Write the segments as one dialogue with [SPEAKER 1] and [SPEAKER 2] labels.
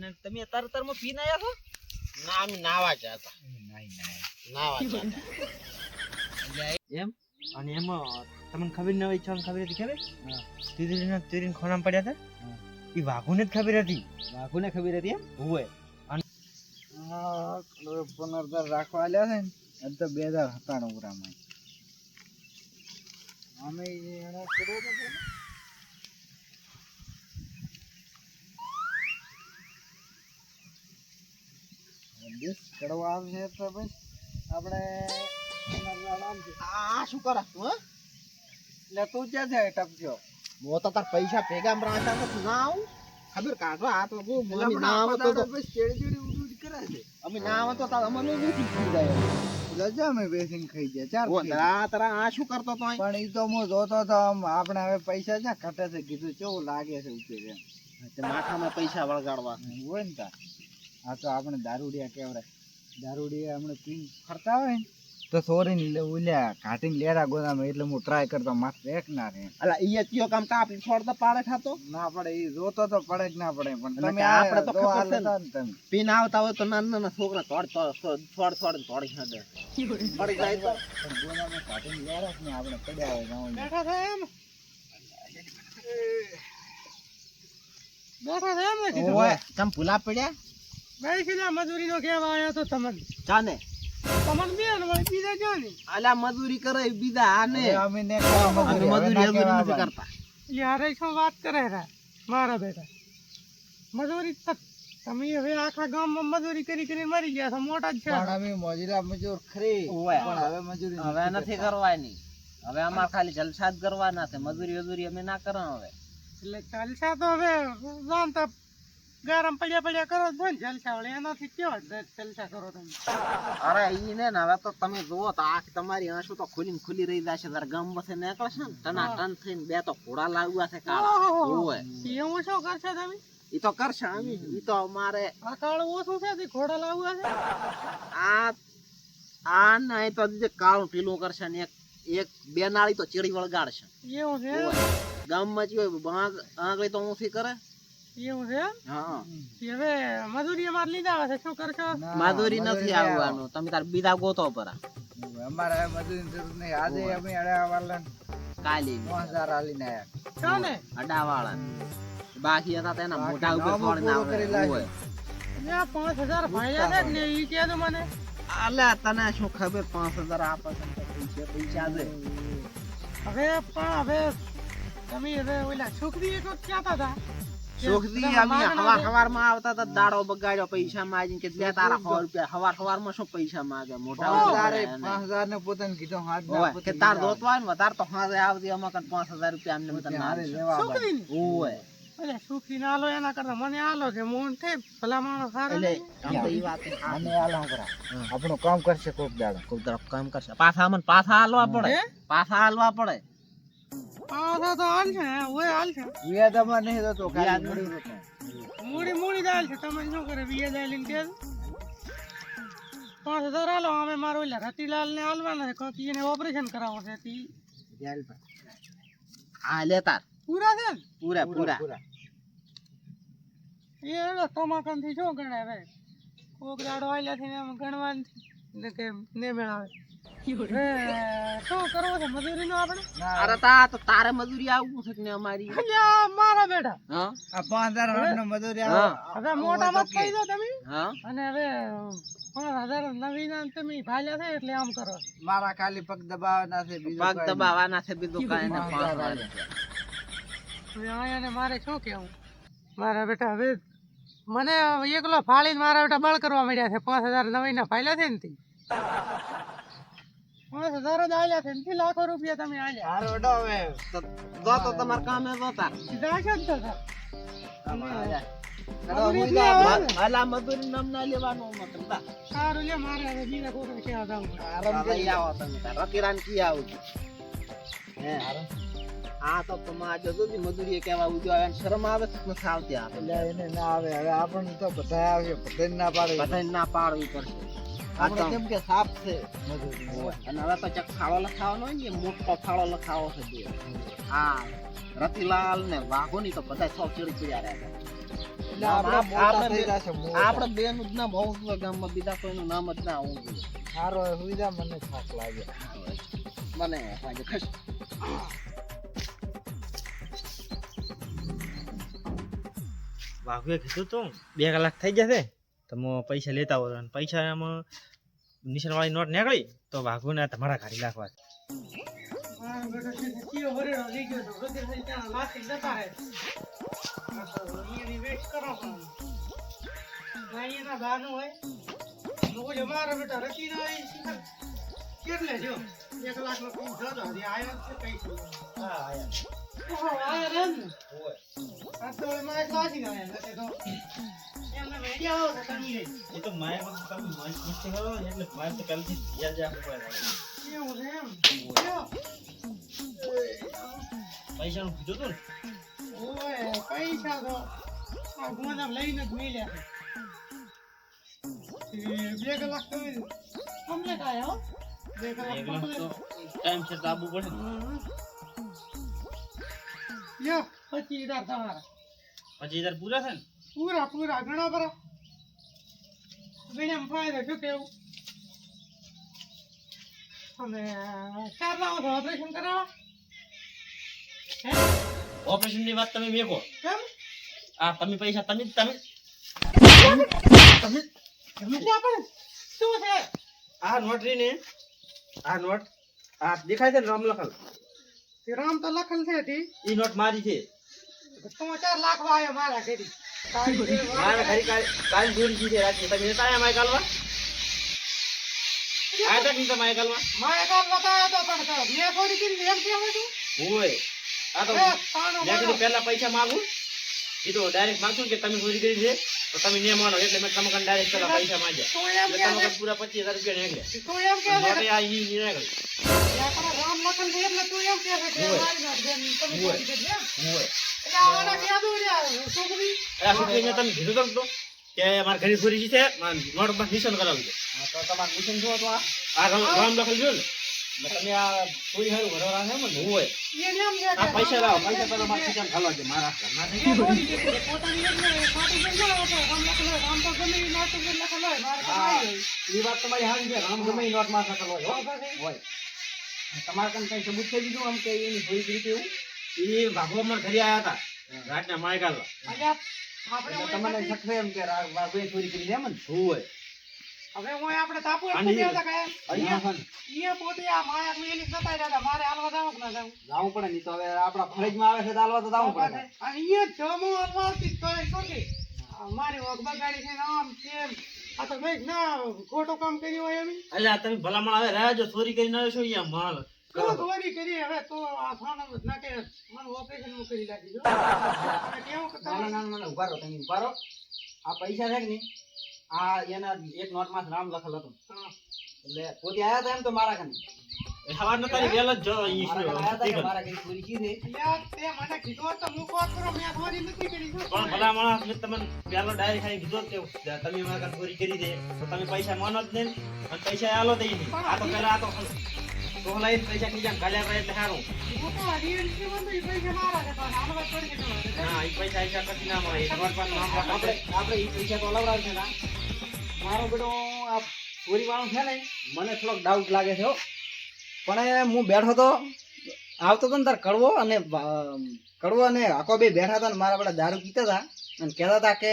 [SPEAKER 1] અને તમે અત્યારે અત્યારમાં પીને આયા છો?
[SPEAKER 2] ના અમે નાવા જતા
[SPEAKER 1] નહીં નહીં
[SPEAKER 2] નાવા જતા
[SPEAKER 1] એમ? અને એમાં તમને ખબર ન હોય છોને ખબર હતી ખબર? તીરીને તીરીને ખોણામાં પડ્યા હતા? એ વાઘુને જ ખબર હતી. વાઘુને ખબર હતી એમ? હોય
[SPEAKER 3] પુનર્દર રાખવા આલ્યા છે ને. તો બે હજાર સત્તાણું ગ્રામાં અમે એને કર્યો આપણે
[SPEAKER 2] આ શું
[SPEAKER 3] જાય
[SPEAKER 2] પૈસા
[SPEAKER 3] છે
[SPEAKER 2] અમે જાય કરતો તો
[SPEAKER 3] આપણે હવે પૈસા ક્યાં ઘટે છે કીધું કેવું લાગે છે
[SPEAKER 2] માથામાં પૈસા વળગાડવા
[SPEAKER 3] હોય ને તાર આ તો આપણે દારૂડિયા કેવડે દારૂડિયા હમણાં પી ફરતા હોય ને તો સોરી લે- ઉલ્યા ઘાટીને લેરા ગોદામાં એટલે હું ટ્રાય કરતો માથે એક ના રે
[SPEAKER 2] અલા ઈ કયો કામ તાપ છોડતા પાડે ખાતો?
[SPEAKER 3] ના પડે ઈ જોતો તો પડે જ ના પડે પણ તમે
[SPEAKER 2] આપણે તો ખબર છે પીને આવતા હોય તો નાના નાના છોકરા તોડ તોડ છોડ છોડ તોડ ખાધે. પડી જાય તો.
[SPEAKER 3] ગોદામાં ઘાટીને લેરા ને આપણે પડ્યા હોય ગાઉં
[SPEAKER 2] ઓય તમ ભૂલા પડ્યા?
[SPEAKER 4] મજૂરી નો કેવા આવ્યા તો તમને.
[SPEAKER 2] જાને.
[SPEAKER 4] તમને બે ને બીજા જો ને?
[SPEAKER 2] અલા મજૂરી કરે બીજા આને.
[SPEAKER 3] અમે ને મજૂરી,
[SPEAKER 2] મજૂરી નથી કરતા.
[SPEAKER 4] યાર શું વાત કરે રા? મારા બેટા. મજૂરી તમે હવે આખા ગામમાં મજૂરી કરી કરી મરી ગયા છો મોટા જ છે.
[SPEAKER 3] પણ અમે મોજીલા મજૂર ખરી. પણ હવે મજૂરી
[SPEAKER 2] હવે નથી કરવાની. હવે અમારે ખાલી જલસા જ કરવાના છે. મજૂરી વજૂરી અમે ના કરો હવે.
[SPEAKER 4] એટલે જલસા તો હવે જાણતા ગરમ પડ્યા પડ્યા કરો છો ને જલસા વળી એનાથી કેવા જલસા કરો તમે?
[SPEAKER 2] અરે ઈ ને હવે તો તમે જુઓ તો આંખ તમારી આંસુ તો ખુલી ખુલી રહી જશે તારે ગામ બસે નીકળશે ને ટના ટન થઈને બે તો ઘોડા લાવ્યા છે કાળા. ઓય.
[SPEAKER 4] એવું શું કરશે તમે?
[SPEAKER 2] ઈ તો કરશે અમે ઈ તો અમારે
[SPEAKER 4] આ કાળું ઓછું છે તે ઘોડા લાવ્યા છે?
[SPEAKER 2] આ આ ના તો જે કાળું પીલું કરશે ને એક એક બે નાળી તો ચીડી વળગાડશે.
[SPEAKER 4] એવું છે.
[SPEAKER 2] ગામમાં જ હોય બાંગ આંગળી તો ઊંથી કરે.
[SPEAKER 4] એવું છે
[SPEAKER 2] હા.
[SPEAKER 4] હવે મજૂરી અમારે લીધા આવે છે શું કરશો?
[SPEAKER 2] મજૂરી નથી આવવાનું. તમે તાર બીજા ગોતો પર
[SPEAKER 3] અમારે મજૂરી જરૂર નહીં. આજે અમે અડા વાળા
[SPEAKER 2] કાલી.
[SPEAKER 3] પાંચ હજાર આલીને આયા.
[SPEAKER 4] છો ને
[SPEAKER 2] અડાવાળા બાકી હતા તેના મોટા ઉપર
[SPEAKER 3] કોણ ના
[SPEAKER 2] આવે. ઓય.
[SPEAKER 4] પાંચ હજાર ભાડ્યા છે ને ઈ કહેજો મને.
[SPEAKER 2] અલા તને શું ખબર? પાંચ હજાર આપે છે. પૈસા પૈસા છે.
[SPEAKER 4] હવે પણ હવે તમે હવે ઓલા છોકરી એક ક્યાં હતા. કે
[SPEAKER 2] અમે હવાર
[SPEAKER 4] દે.
[SPEAKER 2] આવતા હતા દાડો બગાડ્યો પૈસા માંગીને કે લે તારા સો રૂપિયા. હવાર હવાર શું પૈસા માંગે? મોટા
[SPEAKER 3] પાંચ
[SPEAKER 2] ઉપર
[SPEAKER 3] હજારે
[SPEAKER 2] એને.
[SPEAKER 3] પાંચ હજાર ને પોતાને કીધું હાથ ના
[SPEAKER 2] ઓય,
[SPEAKER 3] પોતે
[SPEAKER 2] કે તાર દોતવા ને વધારે તો હારે આવતી અમાર કન પાંચ હજાર રૂપિયા અમને બધા ના
[SPEAKER 3] લેવા
[SPEAKER 2] ઓય.
[SPEAKER 4] ઓલા સુખી ના લો એના કરતા. મને આલો કે મોન થઈ ભલા માણસ સારા
[SPEAKER 2] એટલે આમ તો ઈ વાત
[SPEAKER 3] આને આલા કરા આપણું કામ કરશે કોક દાડો.
[SPEAKER 2] કોક તરફ કામ કરશે. પાછા અમને પાછા હાલવા પડે. પાછા હાલવા પડે.
[SPEAKER 4] પાછા તો હાલ છે ઓય હાલ છે.
[SPEAKER 3] નહીં મૂડી
[SPEAKER 4] મૂડી દાલ છે તમે શું કરે વીએ દાલ લઈને કે પાંચ હજાર હાલો અમે મારો ઓલા રતિલાલ ને હાલવાના છે કોક એને ઓપરેશન કરાવવાનું છે તી.
[SPEAKER 2] હા લે
[SPEAKER 4] પૂરા છે ને?
[SPEAKER 2] પૂરા પૂરા.
[SPEAKER 4] એ એનો તમાકનથી શું ગણે ભાઈ? કોક દાડો આલ્યા થી એમ ગણવાનું ને કે ને મેળાવે. શું કરવું છે મજૂરી નું. આપણે
[SPEAKER 2] અરે તા તો તારે મજૂરી આવવું છે ને અમારી.
[SPEAKER 4] અલ્યા મારા બેટા.
[SPEAKER 2] હા?
[SPEAKER 3] આ પાંચ હજાર મજૂરી
[SPEAKER 2] હા.
[SPEAKER 4] હવે મોટા મત કહી દો તમે.
[SPEAKER 2] હા?
[SPEAKER 4] અને હવે પાંચ હજાર નવીન તમે ભાલ્યા છે એટલે આમ કરો.
[SPEAKER 3] મારા ખાલી પગ દબાવવાના છે બીજું
[SPEAKER 2] પગ દબાવવાના છે બીજું કાંઈ
[SPEAKER 3] પાંચ હજાર
[SPEAKER 4] ને મારે શું કેવું મારા બેટા હવે મને એકલો ફાળીને મારા બેટા બળ કરવા મળ્યા છે. પાંચ હજાર નવીના ફાયલા છે ને તી. પાંચ હજાર જ આલ્યા છે ને તી લાખો રૂપિયા તમે આલ્યા?
[SPEAKER 3] હારો વડો હવે.
[SPEAKER 2] તો જો તો તમારે કામે જોતા
[SPEAKER 4] સીધા તો સર મજૂરી આવે
[SPEAKER 3] જાઉં.
[SPEAKER 4] ને.
[SPEAKER 2] હાલા મજૂરી નામ ના લેવાનું મતલબ
[SPEAKER 4] સારું લે મારે હવે બીજા કોઈ કેવા જાવું
[SPEAKER 3] આરામ કરી
[SPEAKER 2] આવો તમે તાર. રતિરાન કી આવું હે. આ તો તમારે જો જો મજૂરી કેવા ઉજો આવે શરમ આવે નથી આવતી આવે
[SPEAKER 3] એને ના આવે. હવે આપણને તો બધા આવે બધાને ના પાડે.
[SPEAKER 2] બધાને ના પાડવી પડશે.
[SPEAKER 3] આપણે કેમ કે સાફ છે
[SPEAKER 2] અને હવે તો ચક લખાવાનો હોય ને મોટો ફાળો લખાવો છે બે. હા રતિલાલ ને વાઘોની તો બધા સૌ ચડી ચડ્યા રહ્યા
[SPEAKER 3] આપણે
[SPEAKER 2] ના,
[SPEAKER 3] મોટા
[SPEAKER 2] આપણે
[SPEAKER 3] થઈ
[SPEAKER 2] બે-
[SPEAKER 3] જશે મોટા.
[SPEAKER 2] આપણે બેનું જ નામ હોવું જોઈએ ગામમાં બીજા કોઈનું નામ જ ના હોવું જોઈએ.
[SPEAKER 3] સારો સુવિધા મને થાક લાગે.
[SPEAKER 2] મને લાગે ખસ.
[SPEAKER 1] વાઘુએ કીધું તું બે કલાક થઈ જશે? તમે પૈસા લેતા હોય અને પૈસા એમાં નિશાનવાળી નોટ નીકળી, તો વાઘુને તમારા
[SPEAKER 4] ઘરે ગયો શિખર કેટલે જો એક લાખ નો છે કઈ
[SPEAKER 1] હા
[SPEAKER 4] ને આ તો એમાં એક આવ્યા નકર તો
[SPEAKER 1] એ તો મારે તમે મસ્ત મસ્ત કરો એટલે મારે તો પહેલથી યાદ રાખવું પડે
[SPEAKER 4] એવું છે એમ લ્યો.
[SPEAKER 1] પૈસાનું કીધું તું ને
[SPEAKER 4] પૈસા તો આ લઈને જ મેલ્યા બે કલાક તો કમ્પ્લીટ આયા હો બે કલાક
[SPEAKER 1] ટાઈમ છે તાબુ પડે.
[SPEAKER 4] લ્યો હજાર તમારા
[SPEAKER 1] પચીસ હજાર પૂરા થાય ને
[SPEAKER 4] પૂરા પૂરા. ઘણા બરા બેને ફાયદો શું કેવું? અને ચાર તો ઓપરેશન કરાવવા? હે?
[SPEAKER 1] ઓપરેશનની વાત તમે મેકો.
[SPEAKER 4] કેમ?
[SPEAKER 1] આ તમે પૈસા તમે તમે. તમે
[SPEAKER 4] ત્યાં આપણે શું છે?
[SPEAKER 1] આ નોટ રહીને આ નોટ આ દેખાય છે ને રામ લખલ?
[SPEAKER 4] તે રામ તો લખલ છે હતી
[SPEAKER 1] એ નોટ મારી છે.
[SPEAKER 4] તો ચાર લાખ વાયો મારા વાત
[SPEAKER 1] મારા ઘરે કાલ કાલ દોરી છે રાખી તમે નતા માય કાલવા? આયા તા કે નતા કાલવા?
[SPEAKER 4] મારે કાલ બતાવ્યો તો પણ મેં થોડી કીધી એમ કેમ હતું
[SPEAKER 1] ઓય આ તો મેં કીધું પહેલા પૈસા માંગુ. એ તો ડાયરેક્ટ માગશું કે તમે ચોરી કરી છે તો તમે ને માનો. એટલે મેં તમે ડાયરેક્ટ પેલા પૈસા માંગ્યા. પૂરા પચીસ હજાર રૂપિયા નીકળ્યા. આ નીકળી
[SPEAKER 4] આપણે રામ લખન છે એટલે તું એમ કે છે કે મારી વાત છે તમે
[SPEAKER 1] હોય.
[SPEAKER 4] ચોરી એમ. એટલે આવાના ક્યાં દઉં યાર છોકરી
[SPEAKER 1] આ છોકરીને તમે કીધું તો તો કે મારા ઘરે ચોરી છે મારે નોટ પર
[SPEAKER 2] હા, તો તમારું મિશન શું તો આ?
[SPEAKER 1] આ રામ રામ લખલ જોયું ને. તમે આ ચોરી હારું ભરવા છે ને? હોય.
[SPEAKER 4] એને એમ છે
[SPEAKER 1] આ પૈસા લાવો પૈસા પેલા મારા
[SPEAKER 4] છે.
[SPEAKER 1] ખીચામાં છે મારા ઘરના
[SPEAKER 4] એ પોતાની એટલે તો ગમે જ મારે તો
[SPEAKER 1] વાત તમારી હારી છે રામ ગમે નોટમાં લખેલ હોય. તમારે કઈ કઈ સબૂત થઈ દીધું? આમ કે એની ચોરી કરી એવું? એ મારા ઘરે આવ્યા હતા રાતના માય
[SPEAKER 4] ઓય
[SPEAKER 1] તમને. શકશે એમ કે વાઘોએ ચોરી કરી એમ ને હોય?
[SPEAKER 4] હવે ઓય આપણે તાપુ જ
[SPEAKER 1] આની-
[SPEAKER 4] નથી આવતા કાંઈ.
[SPEAKER 1] અહીંયા છે ને,
[SPEAKER 4] ઈએ પોતે આ માયા મેલી નતા રહ્યા મારે હાલવા જાવું ના જાવું?
[SPEAKER 1] જાવું પડે નહીં તો હવે આપણા ફરજમાં આવે છે તો હાલવા તો જાવું પડે.
[SPEAKER 4] અને જમો હાલવા આવતી તો એ સોટી આ મારી વખ બગાડી છે આમ તેમ. આ તો મેં ના ખોટું કામ કર્યું હોય એમ.
[SPEAKER 1] એટલે તમે ભલામણ હવે રહ્યા જો ચોરી કરીને આવ્યો છો અહીંયા માલ.
[SPEAKER 4] ચોરી કરી હવે તો આ ના કે મને ઓપરેશન કરી જો અને કેવું
[SPEAKER 1] ના ના ના ના તમે ઉભારો આ પૈસા છે નહીં? આ એના એક નોટમાં રામ લખેલ હતું. એટલે પોતે આયા હતા એમ તો મારા કને સવાર તારી વેલ જ જો મારા કને આયા હતા કે મારા કઈ ચોરી કી છે?
[SPEAKER 4] યાર તે મને કીધું હોત તો મૂકો હોત ખરો, મેં ચોરી નથી કરી જો.
[SPEAKER 1] પણ ભલા માણસ મેં તમને પેલો ડાયરેક્ટ ખાઈ કીધું કે તમે મારા કને ચોરી કરી દે. તો તમે પૈસા માનો જ નહીં અને પૈસા આલો દઈ નહીં. આ તો પેલા આ તો ટોહલાઈને પૈસા બીજા ગાલ્યા કરે એટલે સારું
[SPEAKER 4] હું પૈસા
[SPEAKER 1] એ પૈસા ના મળે. આપણે એ પૈસા તો અલવડાવ છે ના મારો બેટો આ પૂરી વાળો છે ને મને થોડોક ડાઉટ લાગે છે હો. પણ એ હું બેઠો તો આવતો હતો ને તાર કડવો અને કડવો અને આખો બે બેઠા હતા ને મારા બધા દારૂ પીતા હતા અને કહેતા હતા કે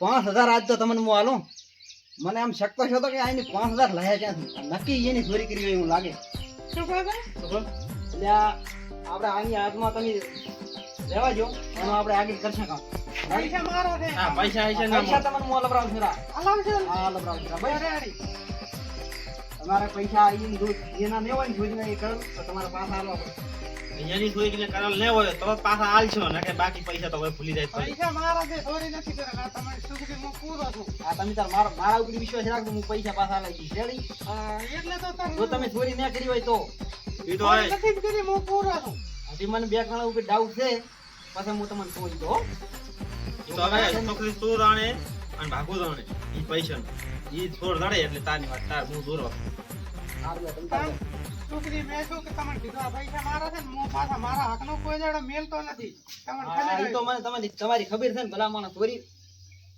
[SPEAKER 1] પાંચ હજાર આજ તો તમને હું આલું. મને આમ શકતો છો તો કે આની પાંચ હજાર લાયા ક્યાંથી? નક્કી એની ચોરી કરી એવું લાગે. એટલે આપણે આની હાથમાં તમે લેવા જો એમાં આપણે આગળ કરશે કામ.
[SPEAKER 4] પૈસા મારા છે.
[SPEAKER 1] પૈસા પૈસા તમને હું લબરાવ છું
[SPEAKER 4] છે
[SPEAKER 1] હા લબરાવ છું ભાઈ
[SPEAKER 4] અરે અરે.
[SPEAKER 1] તમારે પૈસા એ જો એના ને હોય ને એ કરો તો તમારે પાસ આલવા પડે. જોઈ કે કરાલ ન હોય તો પાછા આલશો ને કે બાકી પૈસા તો હવે ભૂલી જાય
[SPEAKER 4] પૈસા મારા છે નથી પૂરો છું.
[SPEAKER 1] આ તમે તાર મારા મારા ઉપર વિશ્વાસ રાખજો હું પૈસા પાછા લઈ જઈશ
[SPEAKER 4] એટલે તો
[SPEAKER 1] જો તમે ચોરી ન કરી હોય તો. એ
[SPEAKER 4] ચોરી નથી કરી હું પૂરો છું.
[SPEAKER 1] હજી મને બે ગણા ઉપર ડાઉટ છે. પછી હું તમને કહું તો તો હવે છોકરી તું રાણે અને ભાગો આણે એ પૈસા ઈ છોડ નડે એટલે તાની વાત તાર હું દૂરો તમે
[SPEAKER 4] છોકરી મેં શું કે તમને કીધું આ પૈસા મારા છે ને હું પાછા મારા હકનો કોઈ દાડો મેલતો નથી. તમને
[SPEAKER 1] તો મને તમારી તમારી ખબર છે ને ભલા માણસ ચોરી.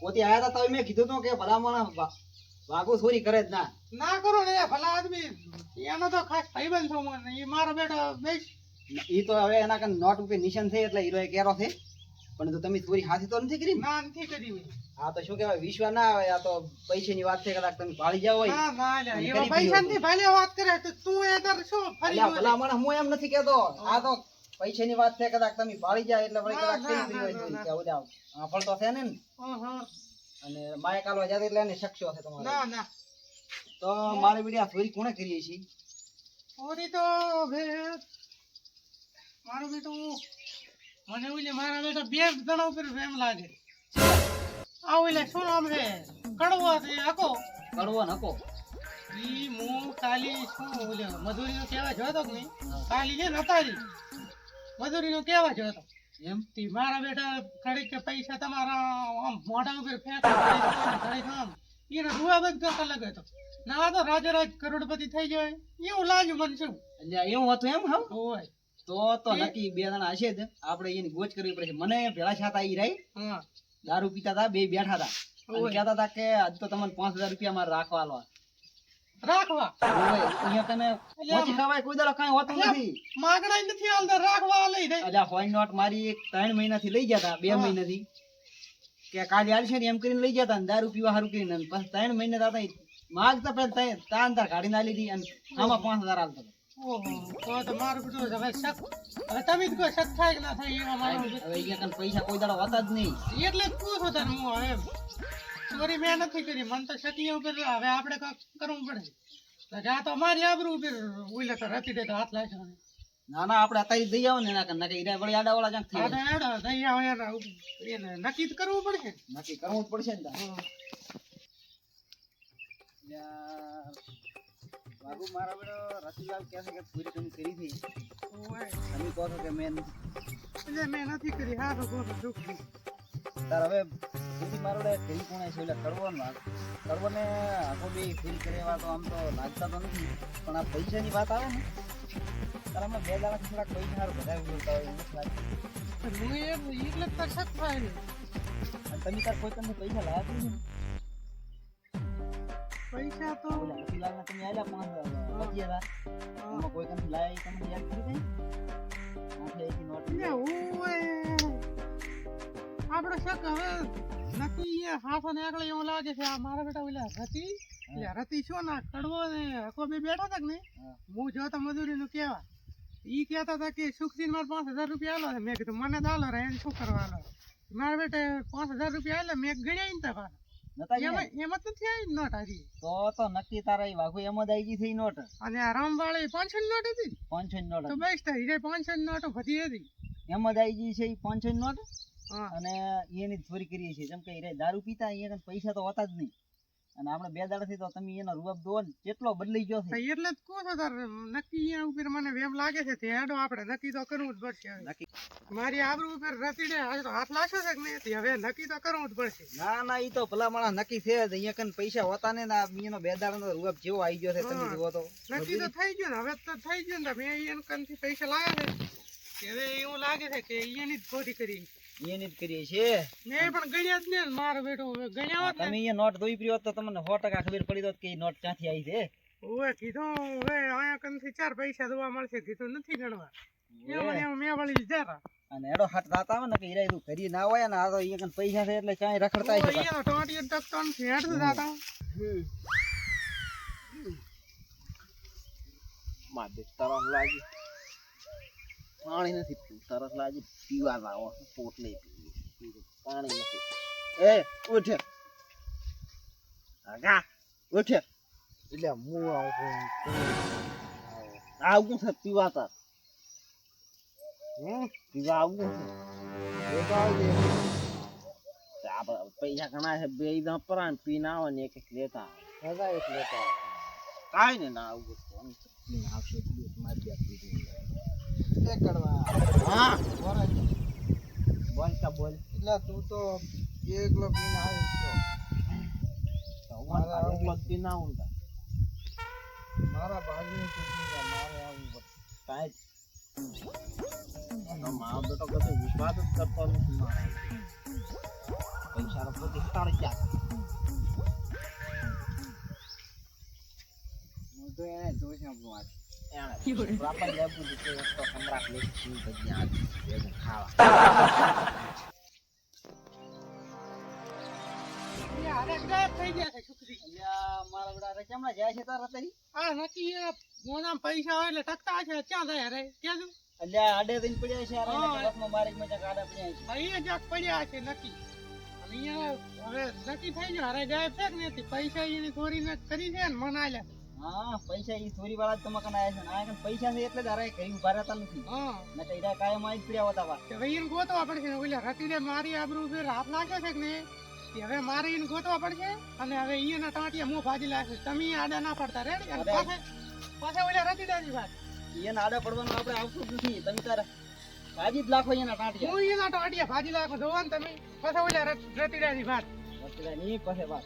[SPEAKER 1] પોતે આયા હતા તો મેં કીધું તો કે ભલા માણસ વાગો વાઘો કરે જ ના.
[SPEAKER 4] ના કરો ને ભલા આદમી. એનો તો ખાસ ભાઈબંધ છું મને એ મારો બેટો બેસ.
[SPEAKER 1] ઈ તો હવે એના કન નોટ ઉપર નિશાન થઈ એટલે હીરો કેરો છે. પણ તો તમે ચોરી હાથી તો નથી કરી ને?
[SPEAKER 4] નથી કરી
[SPEAKER 1] હા તો શું કહેવાય વિશ્વા ના આવે આ તો પૈસાની વાત છે કદાચ તમે પાળી જાવ હોય
[SPEAKER 4] ના ના એવા ભલે વાત કરે તો તું એ દર શું ફરી
[SPEAKER 1] ભલા મને હું એમ નથી કેતો આ તો પૈસાની વાત છે કદાચ તમે પાળી જાય એટલે વળી કદાચ કરી દીધી હોય
[SPEAKER 4] તો
[SPEAKER 1] ચોરી.
[SPEAKER 4] ના.
[SPEAKER 1] કે ઓલા તો છે ને.
[SPEAKER 4] હં, હં.
[SPEAKER 1] અને માયા કાલવા જાતે એટલે એને શક્યો છે તમારે
[SPEAKER 4] ના ના
[SPEAKER 1] તો મારે બીડી આ ચોરી કોણે કરી છે
[SPEAKER 4] ઓરી તો મારું બેટું મને છે મારા બેટા બે જણા ઉપર એમ લાગે. આ ઓલે શું નામ છે? કડવો છે આખો.
[SPEAKER 1] કડવો નકો
[SPEAKER 4] ઈ હું કાલી શું ઓલે નો કેવા જોતો કે કાલી ને અતારી મજૂરીનો કહેવા જોતો
[SPEAKER 1] એમ?
[SPEAKER 4] તી મારા બેટા કડી કે પૈસા તમારા આમ મોઢા ઉપર ફેંકો ઘડીક આમ, ઘડીક આમ એને કરતા લાગે તો. ના તો રાજે રાજ કરોડપતિ થઈ જાય એવું લાગ્યું મને શું?
[SPEAKER 1] અલ્યા એવું હતું એમ હા
[SPEAKER 4] હોય.
[SPEAKER 1] તો તો નક્કી બે જણા હશે જ. આપણે એની ગોચ કરવી પડશે. મને ભેળા છાતા ઈ રહી દારૂ પીતા હતા બે બેઠા હતા કહેતા હતા કે આજ તો તમને પાંચ હજાર રૂપિયા મારે રાખવા લો
[SPEAKER 4] રાખવા?
[SPEAKER 1] અહીંયા કને પહોંચી ખવાય કોઈ દાડો કાંઈ હોતું નથી.
[SPEAKER 4] માગણા નથી હાલતા રાખવા લઈ દે
[SPEAKER 1] અલ્યા ફોઈન નોટ મારી એક ત્રણ મહિનાથી લઈ ગયા હતા બે. મહિનાથી. કે કાલે હાલશે ને એમ કરીને લઈ ગયા હતા ને દારૂ પીવા સારું કરીને. પછી ત્રણ મહિના હતા માગતા પહેલા ત્રણ તાન તાર કાઢી ના લીધી અને આમાં પાંચ હજાર હાલતા
[SPEAKER 4] તો તો મારું બધું હવે શક હવે તમે જ કહો શક થાય કે ના થાય એવા મારું
[SPEAKER 1] હવે અહીંયા કને પૈસા કોઈ દાડો હોતા જ નહીં.
[SPEAKER 4] એટલે જ પૂછો તને હું હવે ચોરી મેં નથી કરી મને તો સતી ઉપર હવે આપણે કરવું પડે. તો જા તો અમારી આબરૂ ઉપર ઉલે તો રતી દે તો હાથ લાગશે.
[SPEAKER 1] ના ના આપણે અત્યારે દઈ આવો ને એના કને નકર ઈરા વળી આડા વાળા જાય.
[SPEAKER 4] એડો દઈ આવે એના એને નક્કી જ કરવું પડશે.
[SPEAKER 1] નક્કી કરવું જ પડશે ને બાબુ મારા બેડો રતિલાલ કહે છે કે પૂરી તમે કરી હતી. તમે કહો છો કે મેં.
[SPEAKER 4] એટલે મેં નથી કરી. હા તો દુઃખ દુઃખ.
[SPEAKER 1] તાર હવે પૂરી મારો બે કરી કોણે છે એટલે કરવાનો કરવાને આખો બે ફીલ કરેવા તો આમ તો લાગતા તો નથી. પણ આ પૈસાની વાત આવે ને તાર અમે બે દાડા થોડાક પૈસા સારું વધારે બોલતા હોય એવું લાગતું
[SPEAKER 4] હું એ એટલે જ તો થાય ને.
[SPEAKER 1] તમે તાર કોઈ તમને પૈસા લાવ્યા જ
[SPEAKER 4] પૈસા તો
[SPEAKER 1] રતિલાલને તમે પચીસ હજાર
[SPEAKER 4] હા.
[SPEAKER 1] એમાં કોઈ તમને લાયા એ તમને યાદ કરી
[SPEAKER 4] એ આપણે શક હવે. નથી એ ને નીકળે એવું લાગે છે આ મારા બેટા ઓલા રતી. એટલે રતી શું ના કડવો ને હકો બે બેઠા તક ને
[SPEAKER 1] હું.
[SPEAKER 4] જોતા મજૂરી નું કેવા ઈ કહેતા હતા કે સુખસિંહ મારે પાંચ હજાર રૂપિયા આલો મેં કીધું મને દાલો રે એને શું કરવાનો? મારા બેટે પાંચ હજાર રૂપિયા આલે મેં ગણ્યા ને તા અને
[SPEAKER 1] એની ચોરી કરીએ છીએ. જેમ કે દારૂ પીતા અહીંયા પૈસા તો હોતા જ નહીં. અને આપણે બે દાડાથી તો તમે એનો રૂપ દો ને કેટલો બદલી ગયો છે.
[SPEAKER 4] એટલે જ કહો છો તાર નક્કી અહીંયા ઉપર મને વેમ લાગે છે તે હેડો આપણે નક્કી તો કરવું જ પડશે
[SPEAKER 1] નક્કી.
[SPEAKER 4] મારી આબરૂ ઉપર રતીડે આજે તો હાથ લાગશે છે કે નહીં? હવે નક્કી તો કરવું જ પડશે.
[SPEAKER 1] ના ના ઈ તો ભલા માણસ નક્કી છે જ અહીંયા કન પૈસા હોતા ને આ એનો બે દાડાનો રૂપ જેવો આવી ગયો છે તમે જુઓ તો.
[SPEAKER 4] નક્કી તો થઈ ગયો ને હવે તો થઈ ગયો ને મેં અહીંયા કનથી પૈસા લાવ્યા છે. હવે એવું લાગે છે કે અહીંયાની જ ખોટી કરી.
[SPEAKER 1] એની કરીએ છીએ.
[SPEAKER 4] મેં પણ ગણ્યા જ ને મારો બેટો હવે ગણ્યા હોત
[SPEAKER 1] તમે
[SPEAKER 4] ને
[SPEAKER 1] નોટ દોઈ પડી હોત તો તમને સો ટકા ખબર પડી હોત કે નોટ ક્યાંથી આવી છે.
[SPEAKER 4] ઓવે કીધું હવે અહીંયા કનથી ચાર પૈસા દવા મળશે કીધું નથી ગણવા. એમાં ને મેં વળી લીધા
[SPEAKER 1] અને એડો હાથ રાત આવે ને કે હીરા તું કરી ના હોય ને આ તો અહીંયા કને પૈસા છે એટલે ક્યાંય રખડતા છે
[SPEAKER 4] અહીંયા
[SPEAKER 2] તરસ લાગી. પાણી નથી પીવું. તરસ લાગે પીવા લાવો પોટલે પીવી. પાણી નથી. એ ઉઠે. આગા ઉઠે. એટલે હું આવું આવું છે પીવા તાર પીવા આવું છે. પૈસા ઘણા છે બે દમ પરાન પીને આવે ને એક એક લેતા આવે. એક લેતા કાંઈ ને ના આવું
[SPEAKER 3] એટલે તું તો એકલો પીને
[SPEAKER 2] મારા એકલો પીને આવું.
[SPEAKER 3] મારા ભાગની ચૂંટણી મારે આવું
[SPEAKER 2] કાંઈ. મારો બેટો કશું વિશ્વાસ જ કરતો પૈસા પોતે હટાડી ગયા
[SPEAKER 4] થઈ ગયા છે છોકરી
[SPEAKER 1] અલ્યા મારા બેટા અરે કેમણા જાય છે તારા તઈ
[SPEAKER 4] આ નક્કી એના મોનામાં પૈસા હોય એટલે ટકતા છે ક્યાં જાય રે કેજું
[SPEAKER 1] અલ્યા આડે થઈને પડ્યા છે અરે
[SPEAKER 4] હા.
[SPEAKER 1] કલાકમાં મારી મજા આડે પડ્યા છે
[SPEAKER 4] અહીંયા જ્યાંક પડ્યા છે નક્કી અને અહીંયા હવે નક્કી થઈ ગયું હારે ગાયબ છે કે નથી પૈસા એની ચોરીને કરી છે ને મને આલ્યા
[SPEAKER 1] હા પૈસા ઈ ચોરી વાળા જ તમાકન આયા છે. આ કન પૈસા છે એટલે ઊભા રહેતા નથી.
[SPEAKER 4] હા.
[SPEAKER 1] ને કઈ રા કાયમ આવી પડ્યા હોતા વા.
[SPEAKER 4] કે ભાઈ ગોતવા પડશે ને ઓલા રતિને મારી આબરૂ ફેર હાથ નાખ્યો છે કે ને હવે મારે એને ગોતવા પડશે અને હવે અહીંયાના ટાંટિયા મોં ભાજી લાગશે. તમે આડા ના પડતા રેડી? અને. પાછે પાછે ઓલા રતિદાની વાત.
[SPEAKER 1] આડે પડવાનું આપણે આવતું નથી. તમે તારે ભાજી જ લાખો એના ટાંટિયા.
[SPEAKER 4] હું એના ટાંટિયા ભાજી લાગો જોવો ને તમે. પાછા ઓલા રતિદાની વાત.
[SPEAKER 1] વચ્ચે ની પાસે વાત.